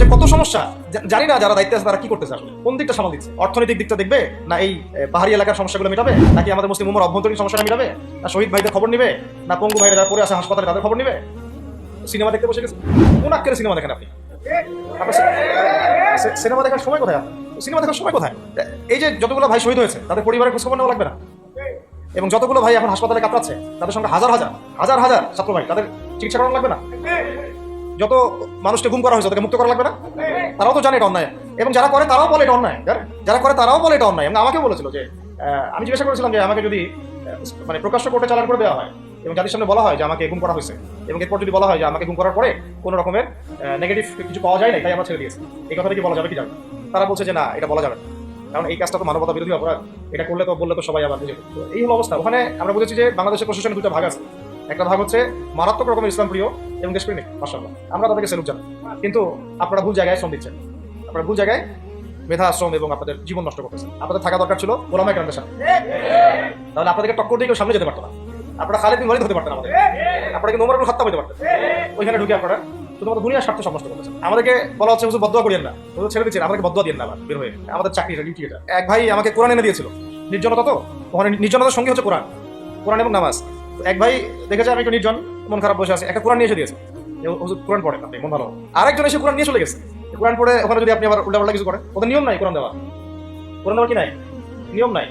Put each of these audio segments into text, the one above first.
যে কত সমস্যা? জানি না যারা দায়িত্বে আছে তারা কি করতে আসলে কোন দিকটা সামাল দিচ্ছে? অর্থনৈতিক দিকটা দেখবে? না এই পাহাড়ি এলাকার সমস্যাগুলো মেটাবে? নাকি আমাদের মুসলিম উমর অভ্যন্তরীণ সমস্যাটা মেটাবে? না শহীদ ভাইদের খবর নিবে? না পঙ্গু ভাইরা যারা পড়ে আছে হাসপাতালে তাদের খবর নিবে? সিনেমা দেখতে বসে গেছে। কোন আক্কের সিনেমা দেখেন আপনি? সিনেমা দেখার সময় কোথায়? সিনেমা দেখার সময় কোথায়? এই যে যতগুলো ভাই শহীদ হয়েছে, তাদের পরিবারের খোঁজখবর নেওয়া লাগবে না। এবং যতগুলো ভাই এখন হাসপাতালে কাতরাচ্ছে, তাদের সঙ্গে হাজার হাজার হাজার হাজার ছাত্র ভাই, তাদের চিকিৎসা করানো লাগবে না? যত মানুষকে গুম করা হয়েছে, তাদেরকে মুক্ত করা লাগবে না? তারাও তো জানে এটা অন্যায়। এবং যারা করে, তারাও বলে এটা অন্যায়। যারা- করে, তারাও বলে এটা অন্যায়। এবং আমাকেও বলেছিল যে আমি জিজ্ঞাসা করেছিলাম যে, আমাকে যদি মানে প্রকাশ্য কোর্টে চালান করে দেওয়া হয়, এবং যাদের সামনে বলা হয় যে, আমাকে গুম করা হয়েছে, এবং এরপর যদি বলা হয় যে, আমাকে গুম করার পরে কোনো রকমের নেগেটিভ কিছু পাওয়া যায় না তাই আমরা ছেড়ে দিয়েছি। এই কথাটা কি বলা যাবে কি যাবে তারা বলছে যে, না, এটা বলা যাবে কারণ এই কাজটা তো মানবতা বিরোধী অপরাধ। এটা করলে তো, বললে তো সবাই আবার বুঝে। এই হলো অবস্থা। ওখানে আমরা বুঝেছি যে, বাংলাদেশের প্রশাসনে দুটো ভাগ আছে। একটা ভাগ হচ্ছে মারাত্মক রকমের ইসলাম প্রিয় এবং দেশপ্রেমিক মাসাল্লাহ আমরা তাদেরকে সেলুট জানাই। কিন্তু আপনারা ভুল জায়গায় শ্রম দিচ্ছেন। আপনারা ভুল জায়গায় মেধা আশ্রম এবং আপনাদের জীবন নষ্ট করতেছেন। আপনাদের থাকা দরকার ছিল ওলামা গ্রামের সামনে তাহলে আপনাদেরকে টক্কর দিয়ে কেউ সামনে যেতে পারতো না। আপনারা খালেদ বিন ওয়ালিদ হতে পারতেন আমাদের। আপনারা কিন্তু ওমর হত্যা হতে পারতেন? ওইখানে ঢুকে আপনারা শুধুমাত্র দুনিয়ার স্বার্থ সমস্ত করতেছেন। আমাদেরকে বলা হচ্ছে, হুজুর বদুয়া করিয়েন না। হুজুর, ছেড়ে দিচ্ছেন। আমাদেরকে বদুয়া দিয়েন না আবার, বের হয়ে। আমাদের চাকরি এটা, ডিউটি এটা। এক ভাই আমাকে কোরআন এনে দিয়েছিল। নির্জনতা তো? ওখানে নির্জনতার সঙ্গে হচ্ছে কোরআন। কোরআন এবং নামাজ। এক ভাই দেখেছে আমি একটু নির্জন, মন খারাপ বসে আছে, একটা কোরআন নিয়ে এসে দিয়েছে। কোরআন পড়েন আপনি মন ভালো। আরেকজন এসে কোরআন নিয়ে চলে গেছে। কোরআন পড়ে, ওখানে যদি আপনি আবার উল্টা কিছু করেন, ওদের নিয়ম নাই কোরআন দেওয়া কোরআন দেওয়ার কি নাই? নিয়ম নাই।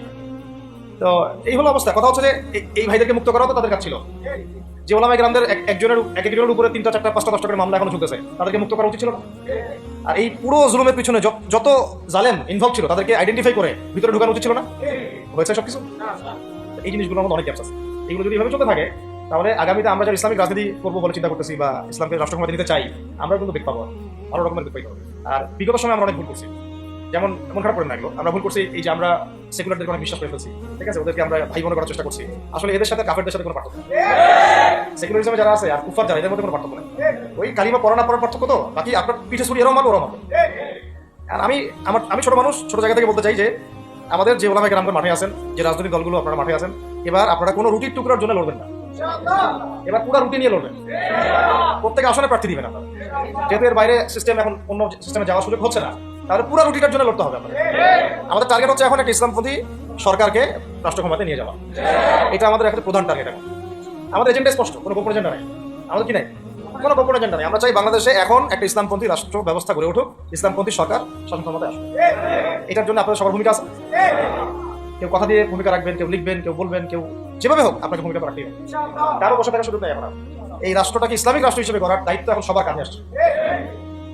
তো এই হলো অবস্থা। কথা হচ্ছে যে এই- ভাইদেরকে মুক্ত করা তো তাদের কাজ ছিল। যে ওলামাই গ্রামদের এক- একজনের, এক একজনের উপরে তিনটা, চারটা, পাঁচটা, দশটা করে মামলা এখনও চলতেছে। তাদেরকে মুক্ত করা উচিত ছিল না। আর এই পুরো জুলুমের পিছনে যত জালেম ইনভলভ ছিল, তাদেরকে আইডেন্টিফাই করে ভিতরে ঢুকানো উচিত ছিল না? হয়েছে সবকিছু? এই জিনিসগুলো মধ্যে অনেক গ্যাপস আছে। এগুলো যদি এভাবে চলতে থাকে, তাহলে আগামীতে আমরা যারা ইসলামিক রাজনীতি করব বলে চিন্তা করতেছি বা ইসলামকে রাষ্ট্র ক্ষমতা নিতে চাই, আমরা কিন্তু বেগ পাবো। ভালো রকমের বেগ হবে। আর বিগত সময় আমরা অনেক ভুল করছি। যেমন মন খারাপ করে লাগল আমরা ভুল করছি এই যে আমরা সেকুলারদের অনেক বিশ্বাস করে ফেলছি। ঠিক আছে? ওদেরকে আমরা ভাই মনে করার চেষ্টা করছি। আসলে এদের সাথে কাফেরদের সাথে কোনো পার্থক্য সেকুলারিজমে যারা আছে আর কুফার যারা, এদের মধ্যে কোনো পার্থক্য নেই। ওই কালিমা পড়া না পড়ার পার্থক্য তো? বাকি আপনার পিঠে ছুরি এরও মারবো, ওরও আর আমি, আমার, আমি ছোট মানুষ, ছোট জায়গা থেকে বলতে চাই যে আমাদের যে ওলামা গ্রামের মাঠে আছেন, যে রাজনৈতিক দলগুলো আপনারা মাঠে আছেন, এবার আপনারা কোনো রুটির টুকরার জন্য লড়বেন না। এবার পুরো রুটি নিয়ে লড়বেন। প্রত্যেকে আসনে প্রার্থী দিবেন আপনারা। যেহেতু এর বাইরে সিস্টেম এখন অন্য সিস্টেমে যাওয়ার সুযোগ হচ্ছে না, তাহলে পুরো রুটিটার জন্য লড়তে হবে আপনাদের। আমাদের টার্গেট হচ্ছে এখন একটা ইসলামপন্থী সরকারকে রাষ্ট্র ক্ষমতায় নিয়ে যাওয়া। এটা আমাদের একটা প্রধান টার্গেট এখন। আমাদের এজেন্ডা স্পষ্ট, কোনো গোপন এজেন্ডা নাই। আমাদের কি নাই? কোনো গোপন এজেন্ডা নেই। আমরা চাই বাংলাদেশে এখন একটা ইসলামপন্থী রাষ্ট্র ব্যবস্থা গড়ে উঠুক, ইসলামপন্থী সরকার শাসন ক্ষমতায় আসুক। এটার জন্য আপনাদের সবার ভূমিকা আছে। কেউ কথা দিয়ে ভূমিকা রাখবেন, কেউ লিখবেন, কেউ বলবেন, কেউ যেভাবে হোক আপনাকে ভূমিকা রাখতেই হবে। কারও বসে থাকার সুযোগ নেই আর। এই রাষ্ট্রটাকে ইসলামিক রাষ্ট্র হিসেবে করার দায়িত্ব এখন সবার কাঁধে আসছে।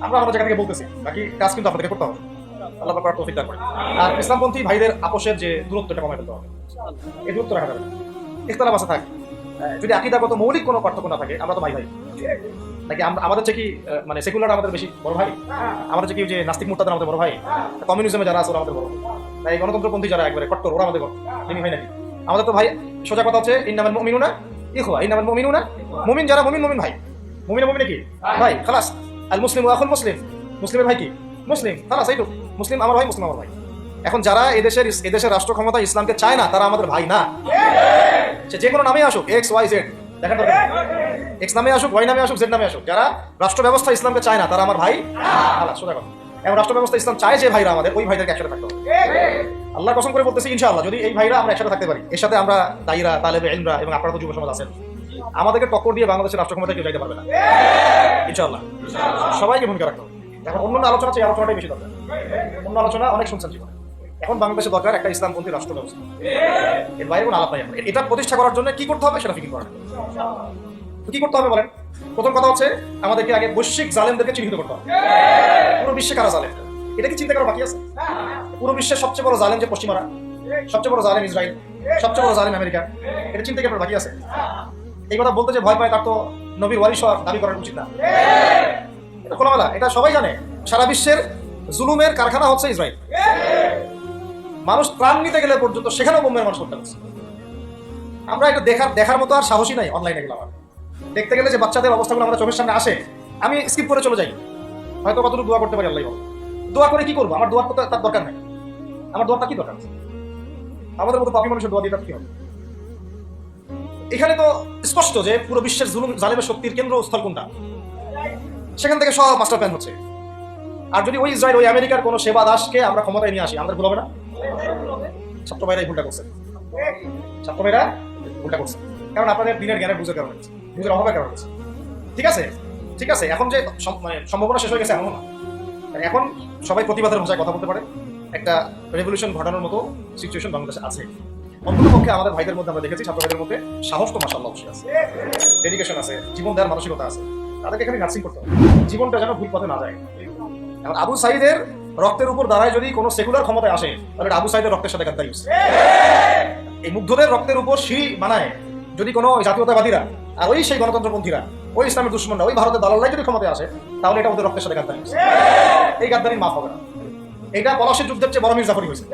আমরা আমাদের জায়গা থেকে বলতেছি, বাকি কাজ কিন্তু আপনাদেরকে করতে হবে। আল্লাহ পাক তৌফিক দান করে আর ইসলামপন্থী ভাইদের আপোষের যে দূরত্বটা কমাই ফেলতে হবে। এই দূরত্ব রাখা যাবে। ইখতলাফ আছে থাক। যদি আকিদাগত মৌলিক কোনো পার্থক্য না থাকে, আমরা তো ভাই ভাই। নাকি আমাদের চেয়ে কি মানে সেকুলার আমাদের বেশি বড় ভাই? আমাদের চেয়ে কি যে নাস্তিক মুরতাদের আমাদের বড় ভাই? কমিউনিজমে যারা আছে আমাদের বড়। তাই গণতন্ত্রপন্থী যারা একবারে কট্টর, ওরা আমাদের তিনি ভাই নাকি? আমাদের তো ভাই, সোজা কথা হচ্ছে ইন্নামের মুমিনুনা ইখওয়া ইন্নামের মুমিনুনা মুমিন, যারা মুমিন মুমিন ভাই। মুমিন মুমিন কি? ভাই, খালাস। আল মুসলিম ওয়াকুল মুসলিম। মুসলিমের ভাই কি? মুসলিম। খালাস এইটুকু মুসলিম আমার ভাই, মুসলিম আমার ভাই। এখন যারা এদেশের এদেশের রাষ্ট্র ক্ষমতা ইসলামকে চায় না, তারা আমাদের ভাই না। সে যে কোনো নামে আসুক এক্স ওয়াই জেড দেখেন দরকার এক্স নামে আসুক ওয়াই নামে আসুক জেড নামে আসুক। যারা রাষ্ট্র ব্যবস্থা ইসলামকে চায় না, তারা আমার ভাই খালাস সোজা কথা। এবং রাষ্ট্র ব্যবস্থা ইসলাম চায় যে ভাইরা আমাদের, ওই ভাইদেরকে একসাথে থাকতে আল্লাহ কসম করে বলতেছি, ইনশাআল্লাহ, যদি এই ভাইরা আমরা একসাথে থাকতে পারি, এর সাথে আমরা দায়ীরা তালেবে ইলমরা এবং আপনারা তো যুব সমাজ আছেন, আমাদেরকে টক্কর দিয়ে বাংলাদেশের রাষ্ট্র ক্ষমতা কেউ যাইতে পারবে না। ইনশাআল্লাহ। সবাইকে ভূমিকা রাখতে হবে। এখন অন্য আলোচনা এই আলোচনাটাই বেশি দরকার। অন্য আলোচনা অনেক শুনছেন জীবনে। এখন বাংলাদেশে দরকার একটা ইসলামপন্থী রাষ্ট্র ব্যবস্থা। এর বাইরে কোনো আলাপ নাই আমার। এটা প্রতিষ্ঠা করার জন্য কি করতে হবে সেটা ফিকির করা। কি করতে হবে বলেন? প্রথম কথা হচ্ছে, আমাদেরকে আগে বৈশ্বিক জালেমদেরকে চিহ্নিত করতে হবে। পুরো বিশ্বে কারা জালেম? এটা কি চিন্তা করা বাকি আছে? পুরো বিশ্বের সবচেয়ে বড় জালেম যে পশ্চিমারা, সবচেয়ে বড় জালেম ইসরায়েল, সবচেয়ে বড় জালেম আমেরিকা, এটা চিন্তা কি আপনার বাকি আছে? এই কথা বলতে যে ভয় পায় তার তো নবীর ওয়ারিশ হওয়ার দাবি করার উচিত না। এটা খোলামেলা, এটা সবাই জানে। সারা বিশ্বের জুলুমের কারখানা হচ্ছে ইসরায়েল। মানুষ প্রাণ নিতে গেলে পর্যন্ত সেখানেও বোমের মানুষ করতে পারছে আমরা এটা দেখার দেখার মতো আর সাহসী নাই অনলাইনে গেলে আমার। দেখতে গেলে যে বাচ্চাদের অবস্থাগুলো আমরা চোখের সামনে আসে, আমি স্কিপ করে চলে যাই। হয়তো কতটুকু দোয়া করতে পারি, আল্লাহ দোয়া করে কি করব? আমার দোয়ার তো তার দরকার নাই। আমার দোয়ারটা কি দরকার আমাদের মতো পাপি মানুষের দোয়া দিয়ে তার কি হবে? এখানে তো স্পষ্ট যে পুরো বিশ্বের জুলুম, জালেমের শক্তির কেন্দ্র স্থল কোনটা? সেখান থেকে সব মাস্টার প্ল্যান হচ্ছে। আর যদি ওই ইসরায়েল, ওই আমেরিকার কোনো সেবা দাসকে আমরা ক্ষমতায় নিয়ে আসি, আমাদের ভুল হবে না। ছাত্র ভাইরা ভুলটা করছে। ছাত্র ভাইরা ভুলটা করছে। কারণ আপনাদের দিনের জ্ঞানের বুঝের কারণে। বুঝের অভাবের কারণে হচ্ছে। ঠিক আছে? ঠিক আছে, এখন যে মানে সম্ভাবনা শেষ হয়ে গেছে এমন না। এখন সবাই প্রতিবাদের ভাষায় কথা বলতে পারে। একটা রেভলিউশন ঘটানোর মতো সিচুয়েশন বাংলাদেশে আছে। অন্ততপক্ষে আমাদের ভাইদের মধ্যে আমরা দেখেছি, ছাত্র ভাইদের মধ্যে সাহস তো মাসাল্লাহ অবশ্যই আছে। ডেডিকেশন আছে, জীবন দেওয়ার মানসিকতা আছে। তাদেরকে এখানে নার্সিং করতে হবে। জীবনটা যেন ভুল পথে না যায়। এখন আবু সাইদের রক্তের উপর দাঁড়ায় যদি কোনো সেকুলার ক্ষমতায় আসে, তাহলে আবু সাইদের রক্তের সাথে গাদ্দারি এই মুগ্ধদের রক্তের উপর সিঁড়ি বানায় যদি কোনো জাতীয়তাবাদীরা, আর ওই সেই গণতন্ত্রপন্থীরা, ওই ইসলামের দুশ্মনরা, ওই ভারতের দালাল্লাই যদি ক্ষমতায় আসে, তাহলে এটা ওদের রক্তের সাথে গাদ্দারি এই গাদ্দারি মাফ হবে না। এটা পলাশির যুদ্ধের চেয়ে বড় মির্জাফরি হয়েছে।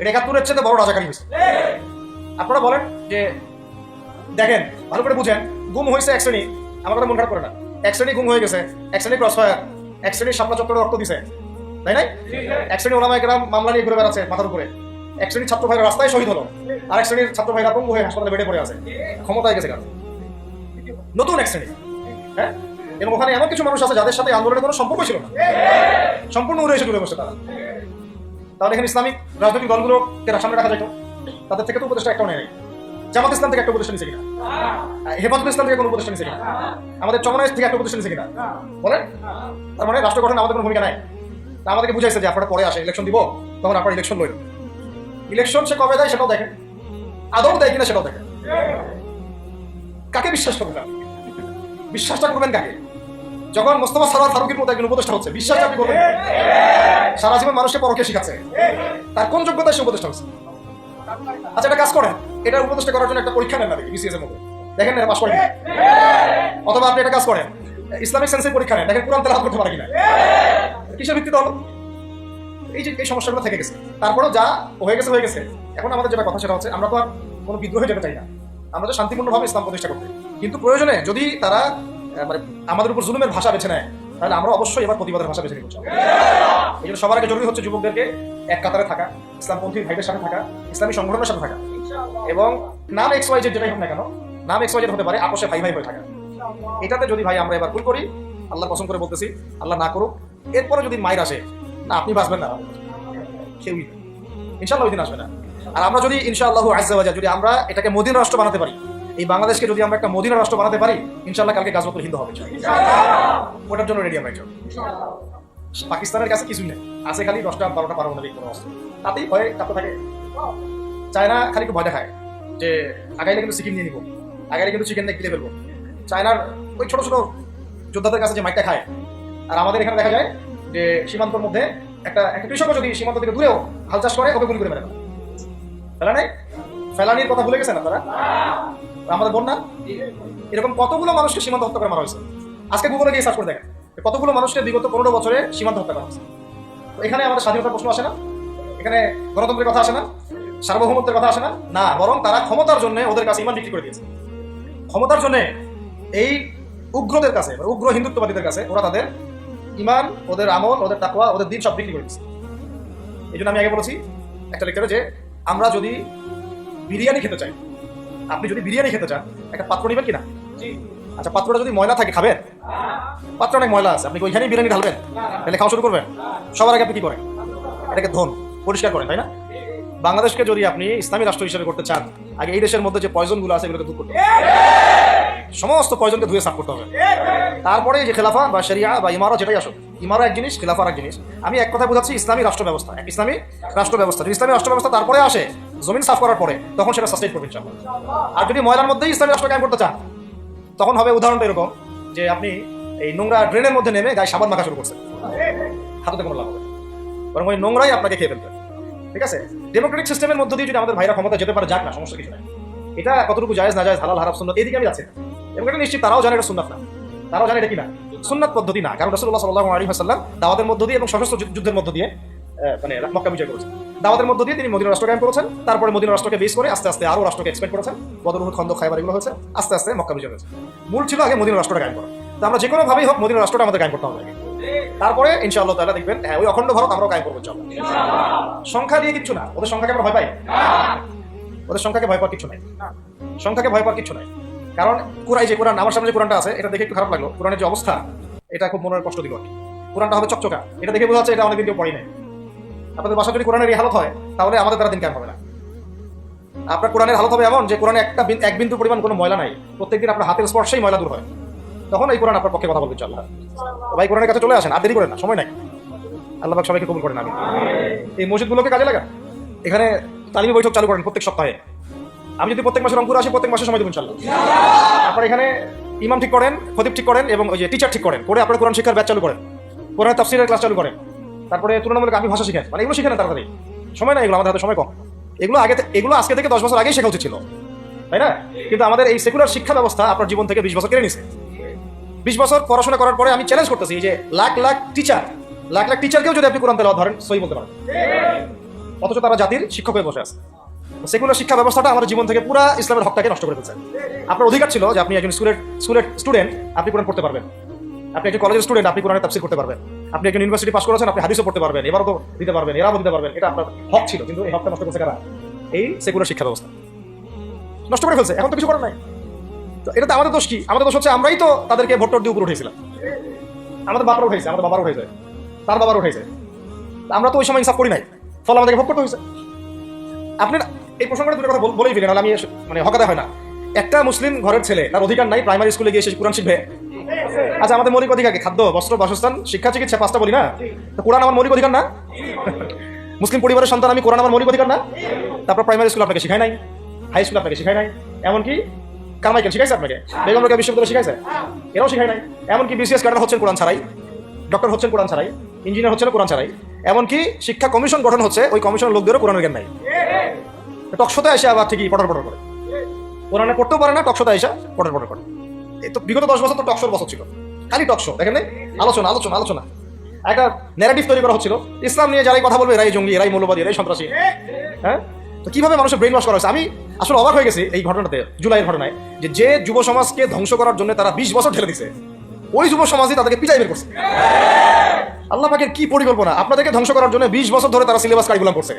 এটা একাত্তরের চেয়ে বড় রাজাকারী হয়েছে। আপনারা বলেন যে, দেখেন, ভালো করে বুঝেন, গুম হয়েছে এক শ্রেণি। আমার কথা মন খারাপ করে না। এক শ্রেণি গুম হয়ে গেছে, এক শ্রেণি ক্রস ফায়ার এক শ্রেণির সামনা চক্করে রক্ত দিছে। তাই নাই? এক শ্রেণি ওলামা একরাম মামলা নিয়ে ঘুরে বেড়াচ্ছে মাথার উপরে। এক শ্রেণির ছাত্র ভাইরা রাস্তায় শহীদ হলো, আর এক শ্রেণির ছাত্র ভাইরা পঙ্গু হয়ে হাসপাতালে বেডে পড়ে আছে। ক্ষমতায় গেছে কারণ নতুন এক শ্রেণি হ্যাঁ? এবং ওখানে এমন কিছু মানুষ আছে যাদের সাথে আন্দোলনের কোনো সম্পর্ক ছিল না। সম্পূর্ণ উড়ে এসে চলে বসে তারা। তাহলে এখানে ইসলামিক রাজনৈতিক দলগুলোকে সামনে রাখা যেত? তাদের থেকে তো উপদেষ্টা একটাও নেই। জামাত ইসলাম থেকে একটা উপদেষ্টা নিছে কিনা? হেফাজত ইসলাম থেকে কোনো উপদেষ্টা নিছে কিনা? আমাদের চমনায় থেকে একটা উপদেষ্টা নিছে কিনা? বলেন? তার মানে রাষ্ট্র গঠনে আমাদের কোনো ভূমিকা নাই। আমাদেরকে বুঝাইছে যে আপনারা পরে আসে ইলেকশন দিব, তখন আপনার ইলেকশন লইল ইলেকশন সে কবে দেয় সেটাও দেখেন। আদৌ দেয় কিনা সেটাও দেখেন। কাকে বিশ্বাস করবেন? বিশ্বাসটা করবেন কাকে? যখন মোস্তফা সারার ফারুকের মতো একজন উপদেষ্টা হচ্ছে, বিশ্বাস আপনি করবেন সারা জীবন মানুষকে পরকে শিখাচ্ছে। তার কোন যোগ্যতায় সে উপদেষ্টা হচ্ছে? আচ্ছা একটা কাজ করেন। এটা উপদেষ্টা করার জন্য একটা পরীক্ষা নেন না দেখি বিসিএস এর মধ্যে। দেখেন না পাস করেন। অথবা আপনি একটা কাজ করেন। ইসলামিক সেন্সের পরীক্ষা নেন দেখেন কোরআন তেলাওয়াত করতে পারে কিনা। কিসের ভিত্তিতে হলো? এই যে, এই সমস্যাগুলো থেকে গেছে। তারপরেও যা হয়ে গেছে হয়ে গেছে। এখন আমাদের যেটা কথা সেটা হচ্ছে, আমরা তো আর কোনো বিদ্রোহে যেতে চাই না। আমরা তো শান্তিপূর্ণভাবে ইসলাম প্রতিষ্ঠা করতে কিন্তু প্রয়োজনে যদি তারা মানে আমাদের উপর জুলুমের ভাষা বেছে নেয়, তাহলে আমরা অবশ্যই এবার প্রতিবাদের ভাষা বেছে নিব এই জন্য সবার আগে জরুরি হচ্ছে যুবকদেরকে এক কাতারে থাকা, ইসলামপন্থী ভাইদের সাথে থাকা, ইসলামী সংগঠনের সাথে থাকা। এবং নাম এক্স ওয়াই যেটাই হোক না কেন, নাম এক্স ওয়াই হতে পারে আপোষে ভাই ভাই হয়ে থাকা। এটাতে যদি ভাই আমরা এবার ভুল করি, আল্লাহ পছন্দ করে বলতেছি, আল্লাহ না করুক, এরপরে যদি মায়ের আসে, না, আপনি বাঁচবেন না। কেউই না। ইনশাআল্লাহ ওই দিন আসবে না। আর আমরা যদি, ইনশাআল্লাহ আজ্জাওয়াজা যদি আমরা এটাকে মদিনা রাষ্ট্র বানাতে পারি, এই বাংলাদেশকে যদি আমরা একটা মদিনা রাষ্ট্র বানাতে পারি ইনশাল্লাহ কালকে গাজবাতুল হিন্দু হবে। ওটার জন্য রেডি আমরা পাকিস্তানের কাছে কিছুই নেই। আছে খালি দশটা, বারোটা পারমাণবিক কোনো অস্ত্র। তাতেই ভয়ে কাঁপতে থাকে। চায়না খালি একটু ভয় দেখায় যে, আগাইলে কিন্তু সিকিম নিয়ে নিবো। আগাইলে কিন্তু চিকেন দিয়ে গিলে ফেলব। চায়নার ওই ছোট ছোট যোদ্ধাদের কাছে যে মাইকটা খায়, আর আমাদের এখানে দেখা যায় যে সীমান্তর মধ্যে একটা একটা কৃষকও যদি সীমান্ত থেকে দূরেও হাল চাষ করে, ওকে গুলি করে মেরে ফেলে। ফেলা নাই? ফেলানির কথা ভুলে গেছেন আপনারা? আমাদের বন্যা? এরকম কতগুলো মানুষকে সীমান্ত হত্যা করে মারা হয়েছে? আজকে গুগলে গিয়ে সার্চ করে দেখেন কতগুলো মানুষকে বিগত পনেরো বছরে সীমান্ত হত্যা করা হয়েছে। তো এখানে আমাদের স্বাধীনতার প্রশ্ন আসে না, এখানে গণতন্ত্রের কথা আসে না, সার্বভৌমত্বের কথা আসে না না, বরং তারা ক্ষমতার জন্য ওদের কাছে ইমান বিক্রি করে দিয়েছে। ক্ষমতার জন্য এই উগ্রদের কাছে বা উগ্র হিন্দুত্ববাদীদের কাছে ওরা তাদের ইমান ওদের আমল ওদের তাকওয়া ওদের দিন সব বিক্রি করে দিচ্ছে। এই জন্য আমি আগে বলেছি একটা লেকচারে যে আমরা যদি বিরিয়ানি খেতে চাই আপনি যদি বিরিয়ানি খেতে চান একটা পাত্র নেবেন কিনা? আচ্ছা পাত্রটা যদি ময়লা থাকে খাবেন? পাত্র অনেক ময়লা আছে আপনি ওইখানেই বিরিয়ানি ঢালবেন? তাহলে খাওয়া শুরু করবেন। সবার আগে আপনি কি করেন? এটাকে ধন পরিষ্কার করেন তাই না? বাংলাদেশকে যদি আপনি ইসলামী রাষ্ট্র হিসেবে করতে চান আগে এই দেশের মধ্যে যে পয়জনগুলো আছে এগুলোকে দূর করতে হবে। সমস্ত পয়জনকে ধুয়ে সাফ করতে হবে। তারপরে যে খেলাফা বা শরিয়া বা ইমারা যেটাই আসুক ইমারা এক জিনিস খেলাফা আর এক জিনিস। আমি এক কথা বোঝাচ্ছি, ইসলামী রাষ্ট্র ব্যবস্থা, ইসলামী রাষ্ট্র ব্যবস্থা। ইসলামী রাষ্ট্র ব্যবস্থা তারপরে আসে, জমিন সাফ করার পরে, তখন সেটা সাস্টেইন করবে ইনশাআল্লাহ। আর যদি ময়লার মধ্যেই ইসলামী রাষ্ট্র কায়েম করতে চান, তখন হবে উদাহরণটা এরকম যে আপনি এই নোংরা ড্রেনের মধ্যে নেমে গায়ে সাবান মাখা শুরু করছেন। হাতে কোনো লাভ হবে বরং ওই নোংরাই আপনাকে খেয়ে ফেলবে। ঠিক আছে? ডেমোক্রেটিক সিস্টেমের মধ্যে দিয়ে যদি আমাদের ভাইরা ক্ষমতা যেতে পারে, যাক না সমস্যা কিছু নাই। এটা কতটুকু জায়েজ, না জায়েজ, হালাল হারাপ সুন্নাত, এদিকে আমি যাচ্ছি এবং এটা নিশ্চিত তারাও জানে এটা সুন্নাত না। তারাও জানে এটা কি না। সুন্নাত পদ্ধতি না, কারণ রসুল্লাহ সাল্লাহ আলী হাসাল্লাম দাওয়াতের মধ্য দিয়ে এবং সশস্ত্র যুদ্ধের মধ্য দিয়ে মানে মক্কা বিজয় করেছেন। দাওয়াতের মধ্য দিয়ে তিনি মদিনা রাষ্ট্র কায়েম করেছেন, তারপরে মদিনা রাষ্ট্রকে বেস করে আস্তে আস্তে আরও রাষ্ট্রকে এক্সপেন্ড করেছেন। বদরুহ খন্দ খাইবার এগুলো হয়েছে, আস্তে আস্তে মক্কা বিজয় হয়েছে। মূল ছিল আগে মদিনা রাষ্ট্রটা কায়েম করা। তো আমরা যে কোনোভাবেই হোক মদিনা রাষ্ট্রটা আমাদের কায়েম করতে হবে তারপরে ইনশাআল্লাহ তাআলা দেখবেন হ্যাঁ ওই অখণ্ড ভারত আমরাও কায়েম করব ইনশাআল্লাহ। সংখ্যা দিয়ে কিচ্ছু না, ওদের সংখ্যাকে আমরা ভয় পাই। ওদের সংখ্যাকে ভয় পাওয়ার কিছু নাই। সংখ্যাকে ভয় পাওয়ার কিছু নাই। কারণ কুরাই যে কোরআন, আমার সামনে যে কোরআনটা আছে, এটা দেখে একটু খারাপ লাগল। কোরআনের যে অবস্থা, এটা খুব মনের কষ্ট দিল। কোরআনটা হবে চকচকা। এটা দেখে বোঝা যাচ্ছে এটা অনেকদিন কেউ পড়ি নাই আপনাদের বাসা যদি কোরআনের এই হালত হয়, তাহলে আমাদের দ্বারা দিন কেন হবে না। আপনার কোরআনের হালত হবে এমন যে, কোরআনে একটা এক বিন্দু পরিমাণ কোনো ময়লা নাই। প্রত্যেকদিন আপনার হাতের স্পর্শেই ময়লা দূর হয়। তখন এই কোরআন আপনার পক্ষে কথা বলবে চল্লাহ ভাই, কোরআনের কাছে চলে আসেন, আর দেরি করেন না, সময় নাই। আল্লাহ সবাইকে কবুল করেন আমি এই মসজিদগুলোকে কাজে লাগা এখানে তালিমি বৈঠক চালু করেন প্রত্যেক সপ্তাহে। আমি যদি প্রত্যেক মাসে রংপুর আসি, প্রত্যেক মাসে সময় দেবেন ইনশাল্লাহ আপনার এখানে ইমাম ঠিক করেন, খতিব ঠিক করেন এবং ওই যে টিচার ঠিক করেন। করে আপনার কোরআন শিক্ষার ব্যাচ চালু করেন। কোরআন তাফসিরের ক্লাস চালু করেন। তারপরে তুলনামূলক আমি ভাষা শিখেন মানে এগুলো শিখেন না তাড়াতাড়ি। সময় না এগুলো, আমাদের হাতে সময় কম। এগুলো আগে এগুলো আজকে থেকে দশ বছর আগেই শেখা উচিত ছিল। তাই না? কিন্তু আমাদের এই সেকুলার শিক্ষা ব্যবস্থা আপনার জীবন থেকে বিশ বছর কেড়ে নিছে। বিশ বছর পড়াশোনা করার পরে আমি চ্যালেঞ্জ করতেছি যে লাখ লাখ টিচার লাখ লাখ টিচারকেও যদি আপনি কোরআন তেলাওয়াত ধরেন, সই বলতে পারেন। অথচ তারা জাতির শিক্ষক হয়ে বসে আছে। সেকুলার শিক্ষা ব্যবস্থাটা আমার জীবন থেকে পুরো ইসলামের হকটাকে নষ্ট করে ফেলছে। আপনার অধিকার ছিল যে আপনি একজন স্কুলের স্কুলের স্টুডেন্ট আপনি কোরআন পড়তে পারবেন। আপনি একজন কলেজের স্টুডেন্ট আপনি কোরআনের তাফসির করতে পারবেন। আপনি একজন ইউনিভার্সিটি পাস করেছেন, আপনি হাদিসও পড়তে পারবেন, এবারও দিতে পারবেন, এরাও দিতে পারবেন, এটা আপনার হক ছিল, কিন্তু এই হকটা নষ্ট করছে কারা? এই সেকুলার শিক্ষা ব্যবস্থা। নষ্ট করে ফেলছে, এখন তো কিছু করার নাই। তো এটা তো আমাদের দোষ কি? আমাদের দোষ হচ্ছে আমরাই তো তাদেরকে ভোট দিয়ে উপরে উঠেছিলাম। আমাদের বাবার উঠেছে, আমাদের বাবার উঠেছে, তার বাবার উঠেছে। আমরা তো ওই সময় ইনসাফ করি নাই, ফলে আমাদেরকে ভোগ করতে হয়েছে। আপনি না- এই প্রসঙ্গে দুটো কথা বলেই নাহলে আমি মানে হকাতে হয় না। একটা মুসলিম ঘরের ছেলে, তার অধিকার নাই প্রাইমারি স্কুলে গিয়ে সে কোরআন শিখবে। আচ্ছা আমাদের মৌলিক অধিকার খাদ্য, বস্ত্র, বাসস্থান, শিক্ষা, চিকিৎসা, পাঁচটা বলি না? তো কোরআন আমার মৌলিক অধিকার না? মুসলিম পরিবারের সন্তান, আমি কোরআন আমার মৌলিক অধিকার না? তারপর প্রাইমারি স্কুল আপনাকে শিখাই নাই হাই স্কুল আপনাকে শিখাই নাই, এমনকি কারমাইকেল শিখাইছে আপনাকে। বেগম রোকেয়া বিশ্ববিদ্যালয় শিখাইছে, এরাও শিখাই নাই। এমনকি বিসিএস ক্যাডার হচ্ছেন কোরআন ছাড়াই ডক্টর হচ্ছেন কোরআন ছাড়াই ইঞ্জিনিয়ার হচ্ছেন কোরআন ছাড়াই। এমনকি শিক্ষা কমিশন গঠন হচ্ছে, ওই কমিশনের লোকদেরও কোরআনের জ্ঞান নাই। টকশোতে এসে আবার ঠিকই পটর পটর করে। কোরআনে পড়তেও পারে না, টকশোতে এসে পটর পটর করে। এই তো বিগত দশ বছর তো টকশোর বছর ছিল। খালি টকশো, দেখেন? আলোচনা আলোচনা আলোচনা। একটা ন্যারেটিভ তৈরি করা হচ্ছিল। ইসলাম নিয়ে যারাই কথা বলবে, এরাই জঙ্গি, এরাই মৌলবাদী, এরাই সন্ত্রাসী। হ্যাঁ? তো কীভাবে মানুষের ব্রেন ওয়াশ করা হয়েছে? আমি আসলে অবাক হয়ে গেছি এই ঘটনাতে, জুলাইয়ের ঘটনায়, যে যে যুব সমাজকে ধ্বংস করার জন্য তারা বিশ বছর ঠেলে দিছে। ওই যুব সমাজই তাদেরকে পিটাই বের করছে। আল্লাহ পাকের কি পরিকল্পনা? আপনাদেরকে ধ্বংস করার জন্য বিশ বছর ধরে তারা সিলেবাস কারিকুলাম করছে।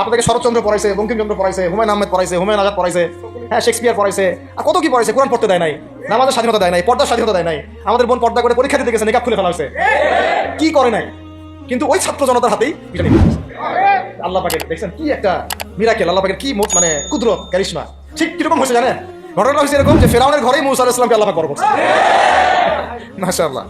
আপনাদেরকে শরৎচন্দ্র পড়াইছে, বঙ্কিমচন্দ্র পড়াইছে, হুমায়ুন আহমেদ পড়াইছে, হুমায়ুন আজাদ পড়াইছে হ্যাঁ শেক্সপিয়ার পড়াইছে, আর কত কি পড়াইছে? কোরআন পড়তে দেয় নাই, নামাজের স্বাধীনতা দেয় নাই, পর্দার স্বাধীনতা দেয় নাই। আমাদের বোন পর্দা করে পরীক্ষা দিতে গেছে, নেকাব খুলে ফেলা হয়েছে। কি করে নাই? কিন্তু ওই ছাত্র জনতার হাতেই। আল্লাহ পাকের, দেখছেন কি একটা মিরাকেল আল্লাহ পাকের কি মোট মানে কুদরত ক্যারিশমা ঠিক কীরকম হয়েছে জানেন? ঘটনা হয়েছে এরকম যে ফেরাউনের ঘরেই মুসা আলাইহিস সালামকে আল্লাহ পাক বড় করছে। ما شاء الله.